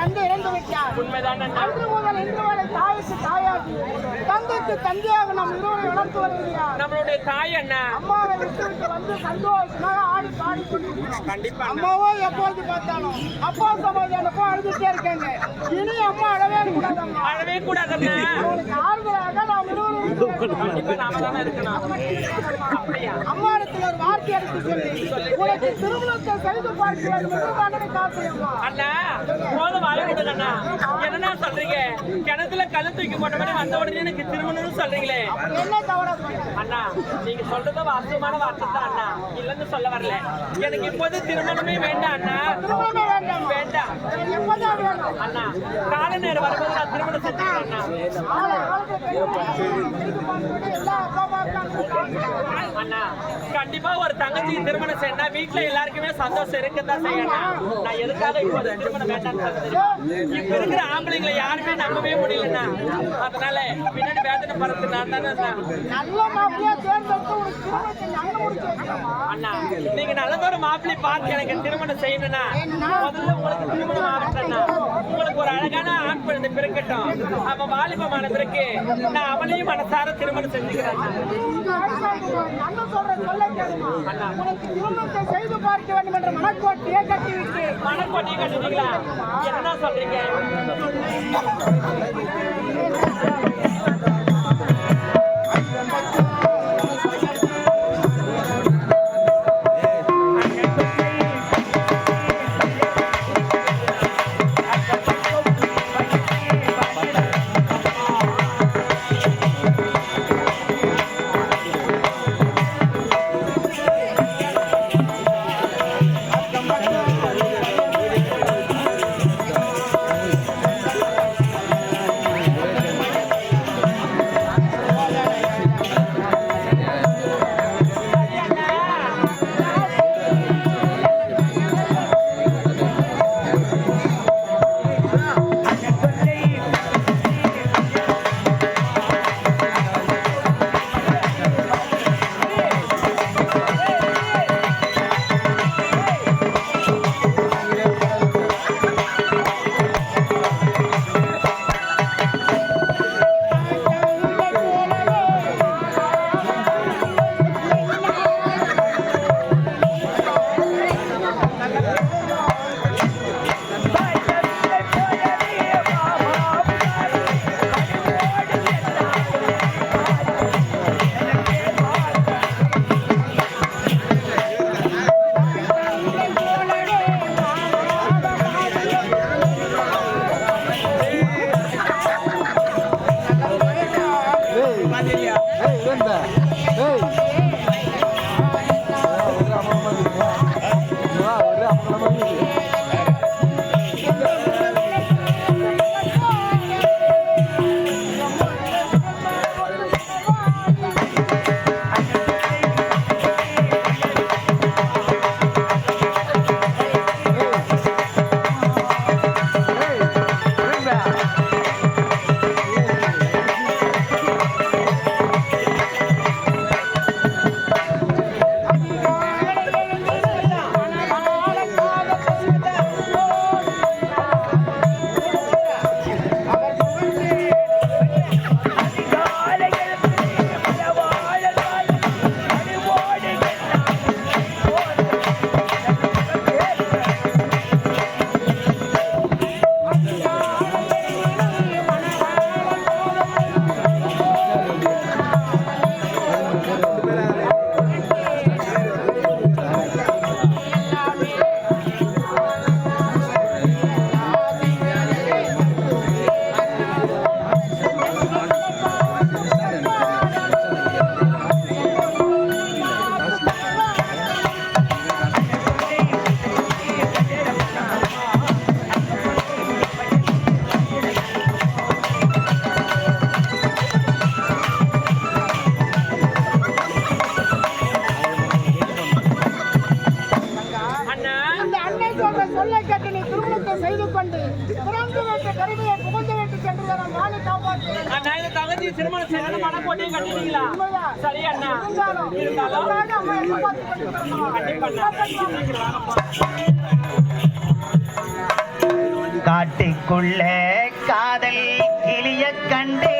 தந்தை இறந்து விட்டார். உண்மைதான் அண்ணா அன்று முதல் இன்று வரை தாய்க்கு தாயாகி தந்தைக்கு தந்தையாக நம் இருவரை வளர்த்து வருகிறார். நம்மளுடைய தாய் அண்ணா. அம்மாவை விட்டு விட்டு வந்து சந்தோஷமாக ஆடி பாடி கொண்டிருக்கிறோம். அம்மாவோ எப்போது பார்த்தாலும் அப்பா சமாதானப்போ அழுதுட்டே இருக்காங்க. இனி அம்மா அழவே கூடாதம்மா. அழவே கூடாதண்ணா அவளுக்கு ஆறுதலாக அப்படியா அம்மா இடத்துல ஒரு வார்த்தை எடுத்து சொல்லி. உனக்கு திருமணத்தை செய்து பார்க்க வேண்டும் என்று தண்டனை காப்பியம்மா அண்ணா போதும் அண்ணா. என்னண்ணா சொல்றீங்க? கிணத்துல கல்லு தூக்கி போட்ட மாதிரி வந்த உடனே எனக்கு திருமணம்னு சொல்றீங்களே. என்ன தவற அண்ணா நீங்க சொல்றது வாஸ்தவமான வார்த்தை தான் அண்ணா. இல்லைன்னு சொல்ல வரல. எனக்கு இப்போது திருமணமே வேண்டாம் அண்ணா. வேண்டாமா. அண்ணா கால நேரம் வரும்போது நான் திருமணம் செஞ்சுக்கிறேன் அண்ணா அண்ணா கண்டிப்பா ஒரு தங்கச்சி திருமணம் செய்யணா வீட்டுல எல்லாருக்குமே சந்தோஷம் இருக்குதான் செய்யணும். நான் எதுக்காக இப்போது திருமணம் வேண்டாம்னு சொல்றது இப்ப இருக்கிற ஆம்பளைங்களை யாருமே நம்பவே முடியலண்ணா. அதனால பின்னாடி வேதனை படுறது நான் தானே அண்ணா. அண்ணா நீங்க நல்லதொரு மாப்பிள்ளை பார்த்து எனக்கு திருமணம் செய்யணும்னா முதல்ல உங்களுக்கு திருமணம் ஆகட்டும்னா உங்களுக்கு ஒரு அழகான ஆண் குழந்தை பிறக்கட்டும் அவன் வாலிபமான பிறகு நான் அவனையும் மனசார திருமணம் செஞ்சுக்கிறேன். அண்ணன் சொல்ற சொல்ல கேளுமா உனக்கு செய்து பார்க்க வேண்டும் என்ற மனக்கோட்டையை கட்டிவிட்டு மனக்கோட்டையை கட்டுறீங்களா? என்ன சொல்றீங்க? திருமணத்தை செய்து கொண்டு பிறந்து விட்ட கருமையை புகழ்ந்து விட்டு சென்று நான் வாழை காட்டுக்குள்ளே காதல் கிளிய கண்டே.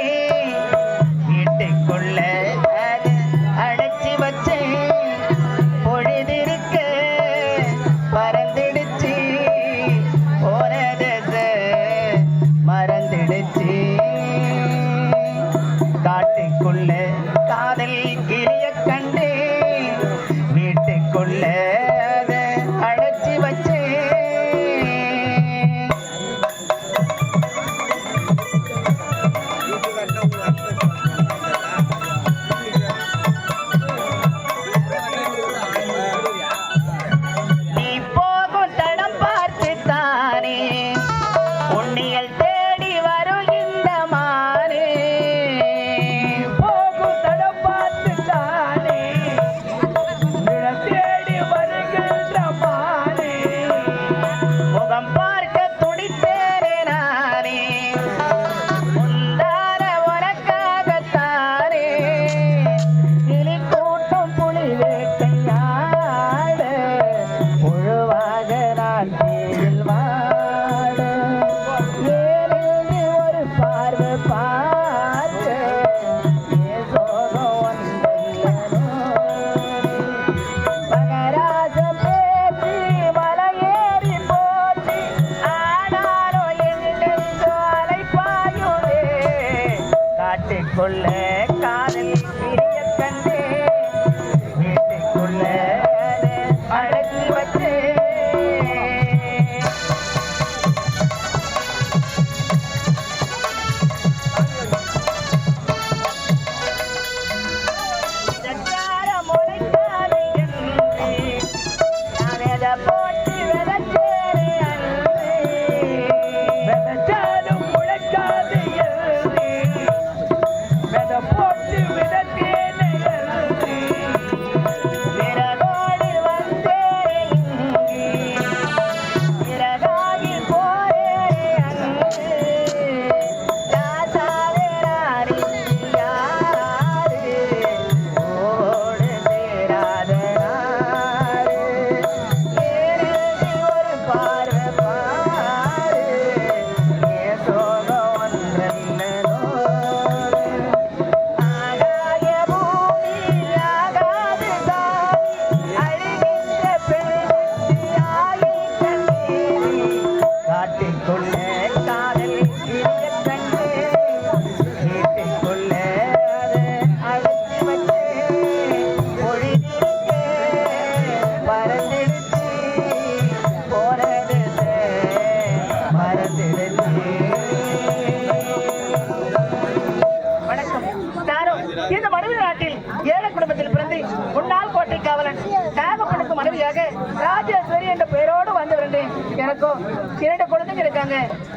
ராஜேஸ்வரி என்ற பெயரோடு வந்தவர்கள் எனக்கும் இரண்டு குழந்தைங்க இருக்காங்க.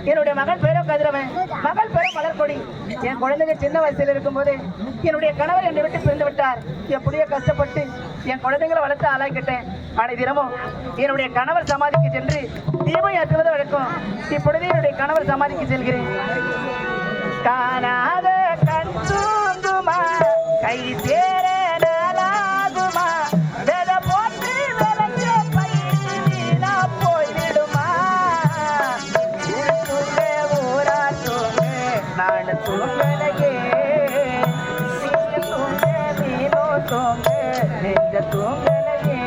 என்னுடைய மகள் பெயரோ கதிரவன். மகள் பெயரோ மலர்கொடி. என் குழந்தைங்க சின்ன வயசுல இருக்கும்போது என்னுடைய கணவர் என்னை விட்டு பிரிந்து விட்டார். எப்படியோ கஷ்டப்பட்டு என் குழந்தைங்களை வளர்த்து ஆளாக்கிட்டேன். ஆனால் தினமும் என்னுடைய கணவர் சமாதிக்கு சென்று தீபம் ஏற்றுவது வழக்கம். இப்பொழுது என்னுடைய கணவர் சமாதிக்கு செல்கிறேன். காணாத கண் தூங்குமா கை சேர தூங்க நெஞ்ச தூங்கலையே